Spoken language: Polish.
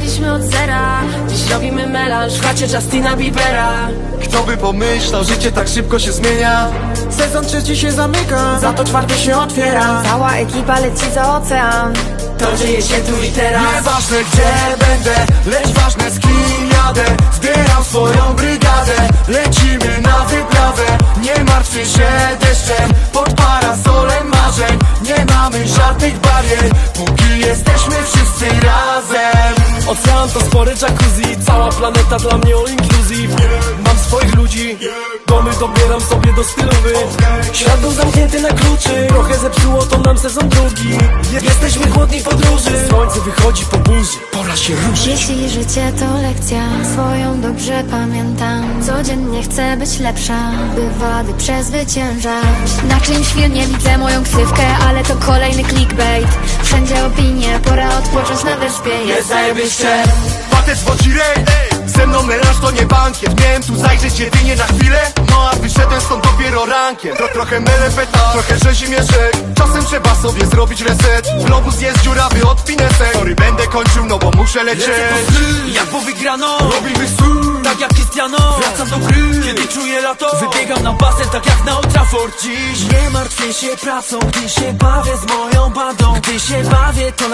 zaczynaliśmy od zera. Dziś robimy melanż w chacie Justina Biebera. Kto by pomyślał, życie tak szybko się zmienia? Sezon trzeci się zamyka, za to czwarty się otwiera. Cała ekipa leci za ocean. To dzieje się tu i teraz. Nieważne gdzie będę, lecz ważne z kim jadę. Zbieram swoją brygadę, lecimy na wyprawę. Nie martwmy się deszczem, pod parasolem marzeń. Nie mamy żadnych barier, póki jesteśmy wszyscy razem Ocean to spory jacuzzi Cała planeta dla mnie all inclusive Mam swoich ludzi Domy dobieram sobie do stylowy. Świat był zamknięty na kluczy Trochę zepsuło to nam sezon drugi. Jesteśmy głodni podróży Słońce wychodzi po burzy Pora się ruszyć. Jeśli życie to lekcja, swoją dobrze pamiętam. Codziennie chcę być lepsza, by wady przezwyciężać. Na czymś filmie widzę moją ksywkę, ale to kolejny clickbait Wszędzie opinie, pora odpocząć na wyspie Jest zajebiście Patec w oczy rej, ze mną melanż to nie bankiet. Miałem tu zajrzeć jedynie na chwilę. No a wyszedłem stąd dopiero rankiem. Tro, Trochę melepeta, trochę rzezimieszek Czasem trzeba sobie zrobić reset. Globus jest dziurawy od finesek. Sorry, będę kończył, no bo muszę lecieć. Jak po wygrano. Robimy stół. Tak jak Cristiano. Wracam do gry. Kiedy czuję lato. Wybiegam na basen tak jak na Trafford Dziś nie martwię się pracą Gdy się bawię z moją bandą. Gdy się bawię to na